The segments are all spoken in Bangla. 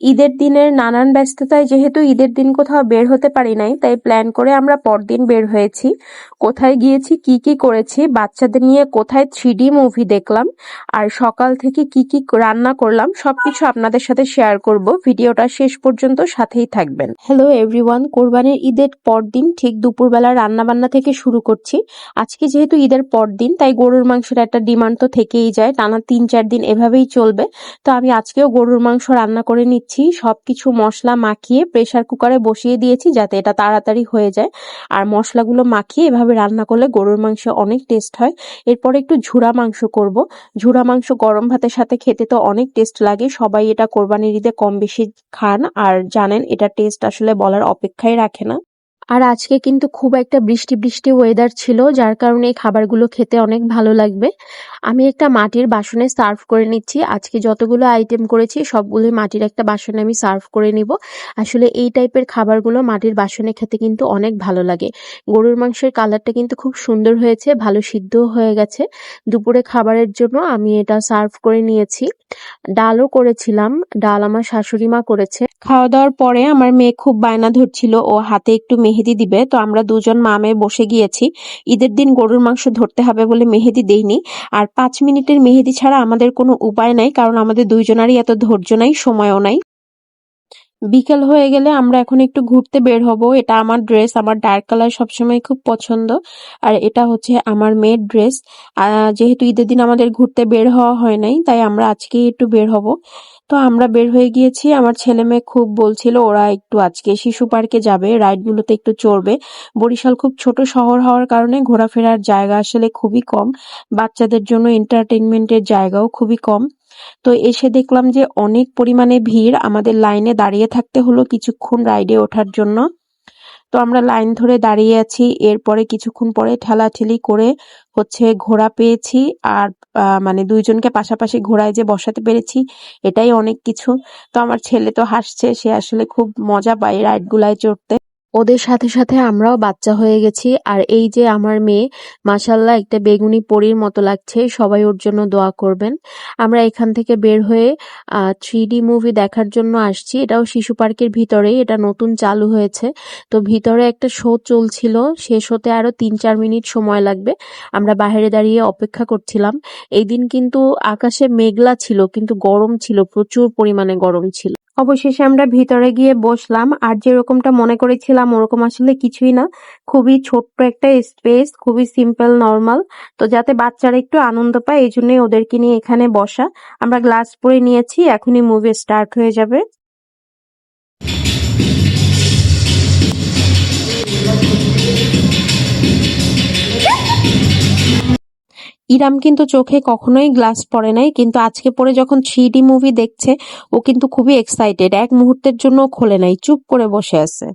ঈদের দিনের নানান ব্যস্ততায় যেহেতু ঈদের দিন কোথাও বের হতে পারি নাই, তাই প্ল্যান করে আমরা পরদিন বের হয়েছি। কোথায় গিয়েছি, কি কি করেছি, বাচ্চাদের নিয়ে কোথায় থ্রি মুভি দেখলাম, আর সকাল থেকে কি কি রান্না করলাম, সবকিছু আপনাদের সাথে শেয়ার করব। ভিডিওটা শেষ পর্যন্ত সাথেই থাকবেন। হ্যালো এভরিওয়ান কোরবানির ঈদের পরদিন ঠিক দুপুরবেলা রান্না বান্না থেকে শুরু করছি। আজকে যেহেতু ঈদের পরদিন, তাই গরুর মাংসের একটা ডিমান্ড তো থেকেই যায়। টানা তিন চার দিন এভাবেই চলবে। তো আমি আজকেও গরুর মাংস রান্না করে নিচ্ছি। নিচ্ছি সবকিছু মশলা মাখিয়ে প্রেশার কুকারে বসিয়ে দিয়েছি যাতে এটা তাড়াতাড়ি হয়ে যায়। আর মশলাগুলো মাখিয়ে এভাবে রান্না করলে গরুর মাংস অনেক টেস্ট হয়। এরপরে একটু ঝুড়া মাংস করব। ঝুড়া মাংস গরম ভাতের সাথে খেতে তো অনেক টেস্ট লাগে। সবাই এটা কোরবানির ঈদে কম বেশি খান। আর জানেন, এটা টেস্ট আসলে বলার অপেক্ষায় রাখে না। আর আজকে কিন্তু খুব একটা বৃষ্টি বৃষ্টি ওয়েদার ছিল, যার কারণে এই খাবারগুলো খেতে অনেক ভালো লাগবে। আমি একটা মাটির বাসনে সার্ভ করে নিচ্ছি। আজকে যতগুলো আইটেম করেছি, সবগুলোই মাটির একটা বাসনে আমি সার্ভ করে নিব। আসলে এই টাইপের খাবারগুলো মাটির বাসনে খেতে কিন্তু অনেক ভালো লাগে। গরুর মাংসের কালারটা কিন্তু খুব সুন্দর হয়েছে, ভালো সিদ্ধও হয়ে গেছে। দুপুরে খাবারের জন্য আমি এটা সার্ভ করে নিয়েছি। ডালও করেছিলাম, ডাল আমার শাশুড়ি মা করেছে। খাওয়া দাওয়ার পরে আমার মেয়ে খুব বায়না ধরছিল, ও হাতে একটু মেহেদি দিবে, তো আমরা দুজন মা মেয়ে বসে গিয়েছি। ঈদের দিন গরুর মাংস ধরতে হবে বলে মেহেদি দেইনি। আর পাঁচ মিনিটের মেহেদি ছাড়া আমাদের কোনো উপায় নাই, কারণ আমাদের দুইজনারই এত ধৈর্য নাই, সময়ও নাই। বিকেল হয়ে গেলে আমরা এখন একটু ঘুরতে বের হব। এটা আমার ড্রেস, আমার ডার্ক কালার সবসময় খুব পছন্দ। আর এটা হচ্ছে আমার মেয়ের ড্রেস। যেহেতু ঈদের দিন আমাদের ঘুরতে বের হওয়া হয় নাই, তাই আমরা আজকেই একটু বের হব। তো আমরা বের হয়ে গিয়েছি। আমার ছেলে মেয়ে খুব বলছিল, ওরা একটু আজকে শিশু পার্কে যাবে, রাইডগুলোতে একটু চড়বে। বরিশাল খুব ছোট শহর হওয়ার কারণে ঘোরাফেরার জায়গা আসলে খুবই কম। বাচ্চাদের জন্য এন্টারটেনমেন্টের জায়গাও খুবই কম। তো এসে দেখলাম যে অনেক পরিমাণে ভিড় আমাদের লাইনে দাঁড়িয়ে থাকতে হলো কিছুক্ষণ রাইডে ওঠার জন্য। তো আমরা লাইন ধরে দাঁড়িয়ে আছি, এরপরে কিছুক্ষণ পরে ঠেলাঠেলি করে হচ্ছে ঘোড়া পেয়েছি আর মানে দুইজনকে পাশাপাশি ঘোড়ায় যে বসাতে পেরেছি, এটাই অনেক কিছু। তো আমার ছেলে তো হাসছে, সে আসলে খুব মজা পায় রাইড গুলায় চড়তে। ওদের সাথে সাথে আমরাও বাচ্চা হয়ে গেছি, আর এই যে আমার মেয়ে মাসাল্লাহ একটা বেগুনি পরীর মতো লাগছে, সবাই ওর জন্য দোয়া করবেন। আমরা এখান থেকে বের হয়ে থ্রি মুভি দেখার জন্য আসছি। এটাও শিশু পার্কের ভিতরেই, এটা নতুন চালু হয়েছে। তো ভিতরে একটা শো চলছিল শেষ হতে আরও তিন চার মিনিট সময় লাগবে। আমরা বাইরে দাঁড়িয়ে অপেক্ষা করছিলাম। এই দিন কিন্তু আকাশে মেঘলা ছিল, কিন্তু গরম ছিল, প্রচুর পরিমাণে গরম ছিল। অবশেষে আমরা ভিতরে গিয়ে বসলাম, আর যেরকমটা মনে করেছিলাম ওরকম আসলে কিছুই না। খুবই ছোট্ট একটা স্পেস খুবই সিম্পল নর্মাল তো যাতে বাচ্চারা একটু আনন্দ পায়, এই জন্যই ওদেরকে নিয়ে এখানে বসা। আমরা গ্লাস পরে নিয়েছি, এখনই মুভি স্টার্ট হয়ে যাবে। ইরাম কিন্তু চোখে কখনোই গ্লাস পরে নাই, কিন্তু আজকে পরে যখন থ্রি মুভি দেখছে, ও কিন্তু খুবই এক্সাইটেড এক মুহূর্তের জন্য খোলে নাই, চুপ করে বসে আছে।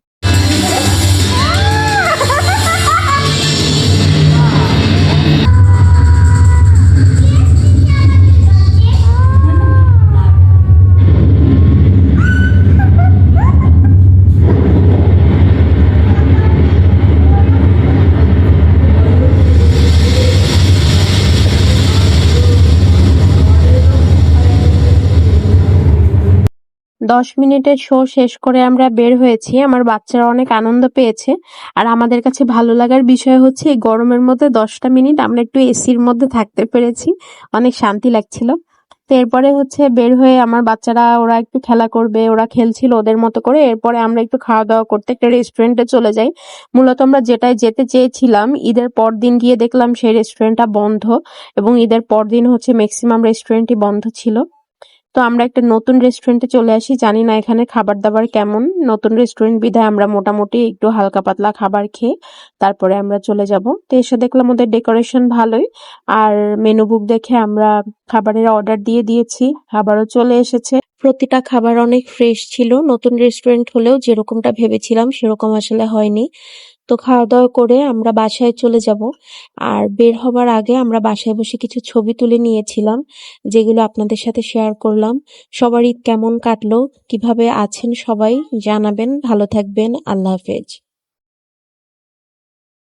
দশ মিনিটের শো শেষ করে আমরা বের হয়েছি। আমার বাচ্চারা অনেক আনন্দ পেয়েছে। আর আমাদের কাছে ভালো লাগার বিষয় হচ্ছে, এই গরমের মধ্যে দশটা মিনিট আমরা একটু এসির মধ্যে থাকতে পেরেছি। অনেক শান্তি লাগছিল। তো এরপরে হচ্ছে বের হয়ে আমার বাচ্চারা, ওরা একটু খেলা করবে, ওরা খেলছিল ওদের মতো করে। এরপরে আমরা একটু খাওয়া দাওয়া করতে একটা রেস্টুরেন্টে চলে যাই। মূলত আমরা যেটাই যেতে চেয়েছিলাম, ঈদের পর দিন গিয়ে দেখলাম সেই রেস্টুরেন্টটা বন্ধ এবং ঈদের পর দিন হচ্ছে ম্যাক্সিমাম রেস্টুরেন্টই বন্ধ ছিল। তো আমরা একটা নতুন রেস্টুরেন্টে চলে আসি, জানি না এখানে খাবার দাবার কেমন। নতুন রেস্টুরেন্ট বিধায় আমরা মোটামুটি একটু হালকা পাতলা খাবার খেয়ে তারপরে আমরা চলে যাব। তো এসে দেখলাম ওদের ডেকোরেশন ভালোই, আর মেনু বুক দেখে আমরা খাবারের অর্ডার দিয়ে দিয়েছি খাবারও চলে এসেছে। প্রতিটা খাবার অনেক ফ্রেশ ছিল, নতুন রেস্টুরেন্ট হলেও যেরকমটা ভেবেছিলাম সেরকম আসলে হয়নি। তো খাওয়া দাওয়া করে আমরা বাসায় চলে যাব। আর বের হবার আগে আমরা বাসায় বসে কিছু ছবি তুলে নিয়েছিলাম, যেগুলো আপনাদের সাথে শেয়ার করলাম। সবার ঈদ কেমন কাটলো, কীভাবে আছেন সবাই জানাবেন। ভালো থাকবেন, আল্লাহ হাফেজ।